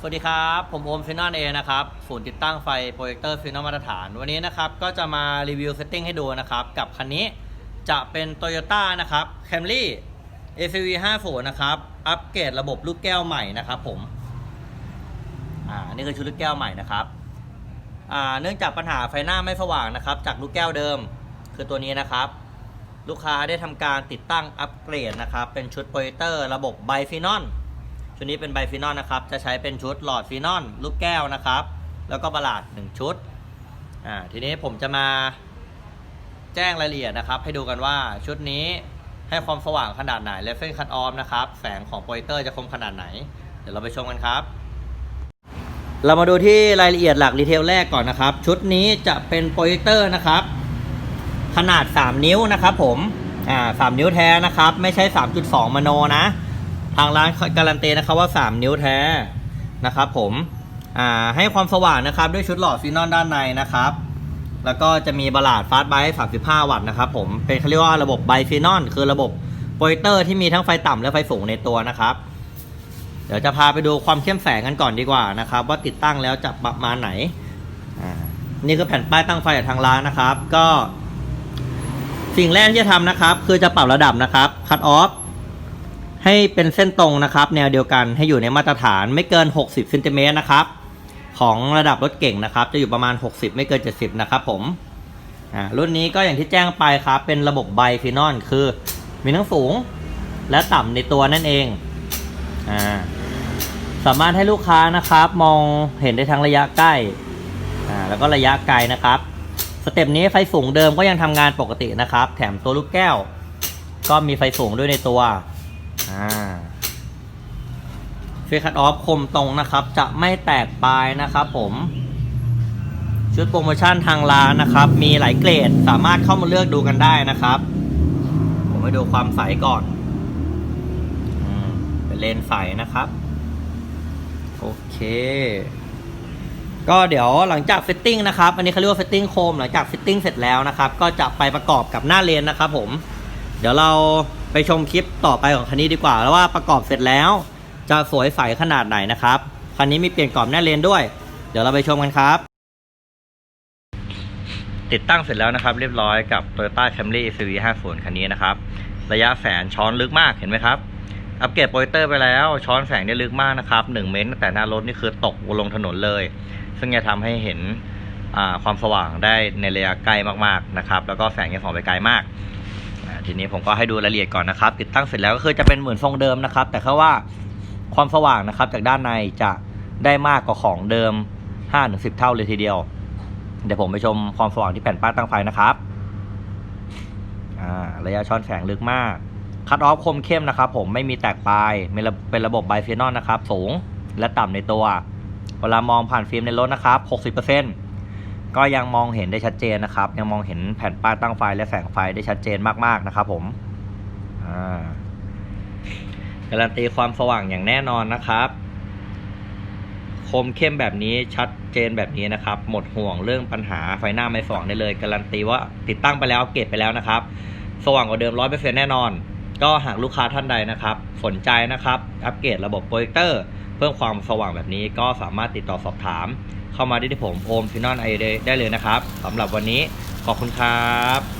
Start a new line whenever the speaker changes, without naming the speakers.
สวัสดีครับ ผมโอมฟินอนเอนะครับศูนย์ติดตั้งไฟโปรเจคเตอร์ฟินอลมาตรฐาน วันนี้นะครับ ก็จะมารีวิวเซตติ้งให้ดูนะครับ กับคันนี้จะเป็น Toyota นะครับ Camry ACV 50นะครับ อัปเกรดระบบลูกแก้วใหม่นะครับผม อ่า นี่คือชุดลูกแก้วใหม่นะครับ อ่า เนื่องจากปัญหาไฟหน้าไม่สว่างนะครับ จากลูกแก้วเดิม คือตัวนี้นะครับ ลูกค้าได้ทำการติดตั้งอัปเกรดนะครับ เป็นชุดโปรเจคเตอร์ระบบไบฟินอล ชุดนี้เป็นไบฟินอลนะครับ จะใช้เป็นชุดหลอดฟินอลลูกแก้วนะครับ แล้วก็บลาด 1 ชุด อ่า ทีนี้ผมจะมาแจ้งรายละเอียดนะครับ ให้ดูกันว่าชุดนี้ให้ความสว่างขนาดไหน และเส้นคัตออฟนะครับ แสงของโปรเจคเตอร์จะคมขนาดไหน เดี๋ยวเราไปชมกันครับ เรามาดูที่รายละเอียดหลักรีเทลแรกก่อนนะครับ ชุดนี้จะเป็นโปรเจคเตอร์นะครับ ขนาด 3 นิ้วนะครับผม อ่า3นิ้วแท้นะครับ ไม่ใช่ 3.2 มโนนะ ทางร้านการันตีนะครับว่า 3 นิ้วแท้นะครับผมให้ความสว่างนะครับด้วยชุดหลอดฟีนอลด้านในนะครับ แล้วก็จะมีบลาดฟาสต์ไบต์35 วัตต์นะครับผมเป็นเขาเรียกว่าระบบไบฟีนอลคือระบบโปรเจคเตอร์ที่มีทั้งไฟต่ำและไฟสูงในตัวนะครับ เดี๋ยวจะพาไปดูความเข้มแสงกันก่อนดีกว่านะครับ ว่าติดตั้งแล้วจะประมาณไหนนี่คือแผ่นป้ายตั้งไฟจากทางร้านนะครับ ก็ สิ่งแรกที่จะทำนะครับ คือจะปรับระดับนะครับคัตออฟ ให้เป็นเส้นตรงนะครับ แนวเดียวกันให้อยู่ในมาตรฐานไม่เกิน 60เซนติเมตรนะครับ ของระดับรถเก่งนะครับ จะอยู่ประมาณ 60 ไม่เกิน 70 นะครับผมรุ่นนี้ก็อย่างที่แจ้งไปครับ เป็นระบบไบฟินอลคือ มีทั้งสูงและต่ำในตัวนั่นเองอ่าสามารถให้ลูกค้านะครับ มองเห็นได้ทั้งระยะใกล้อ่าแล้วก็ระยะไกลนะครับ สเต็ปนี้ไฟสูงเดิมก็ยังทำงานปกตินะครับ แถมตัวลูกแก้ว ก็มีไฟสูงด้วยในตัว อ่าเฟคัตออฟคมตรงนะครับ จะไม่แตกปลายนะครับผมชุดโปรโมชั่นทางร้านนะครับ มีหลายเกรดสามารถเข้ามาเลือกดูกันได้นะครับ ผมไปดูความใสก่อนอเป็นเลนใสนะครับ โอเค ก็เดี๋ยวหลังจากฟิตติ้งนะครับ อันนี้เขาเรียกว่าฟิตติ้งโคมหลังจากฟิตติ้งเสร็จแล้วนะครับ ก็จะไปประกอบกับหน้าเลนนะครับ ผม เดี๋ยวเรา ไปชมคลิปต่อไปของคันนี้ดีกว่า แล้วว่าประกอบเสร็จแล้ว จะสวยใสขนาดไหนนะครับ คันนี้มีเปลี่ยนกรอบหน้าเลนด้วย เดี๋ยวเราไปชมกันครับ ติดตั้งเสร็จแล้วนะครับ เรียบร้อยกับ Toyota Camry CV 50คันนี้นะครับ ระยะแสนช้อนลึกมากเห็นไหมครับ อัปเกรดโปรเจคเตอร์ไปแล้ว ช้อนแสงได้ลึกมากนะครับ1เมตรแต่หน้ารถนี่คือตกลงถนนเลย ซึ่งจะทำให้เห็นความสว่างได้ในระยะใกล้มากๆนะครับ แล้วก็แสงยังส่องไปไกลมาก ทีนี้ผมก็ให้ดูรายละเอียดก่อนนะครับ ติดตั้งเสร็จแล้วก็คือจะเป็นเหมือนทรงเดิมนะครับ แต่แค่ว่าความสว่างนะครับ จากด้านในจะได้มากกว่าของเดิม 5-10 เท่าเลยทีเดียว เดี๋ยวผมไปชมความสว่างที่แผ่นป้ายตั้งไฟนะครับระยะช้อนแสงลึกมาก คัตออฟคมเข้มนะครับผมไม่มีแตกปลายเป็นระบบไบฟีนอลนะครับ สูงและต่ำในตัว เวลามองผ่านฟิล์มในรถนะครับ 60% ก็ยังมองเห็นได้ชัดเจนนะครับ ยังมองเห็นแผ่นป้ายตั้งไฟและแสงไฟได้ชัดเจนมากๆนะครับ ผมการันตีความสว่างอย่างแน่นอนนะครับคมเข้มแบบนี้ชัดเจนแบบนี้นะครับ หมดห่วงเรื่องปัญหาไฟหน้าไม่สว่างได้เลย การันตีว่าติดตั้งไปแล้วอัปเกรดไปแล้วนะครับ สว่างกว่าเดิม100%แน่นอน ก็หากลูกค้าท่านใดนะครับ สนใจนะครับ อัปเกรดระบบโปรเจคเตอร์ เพิ่มความสว่างแบบนี้ก็สามารถติดต่อสอบถาม เข้ามาได้ที่ผมโอมฟินอลไอได้เลยนะครับสำหรับวันนี้ขอบคุณครับ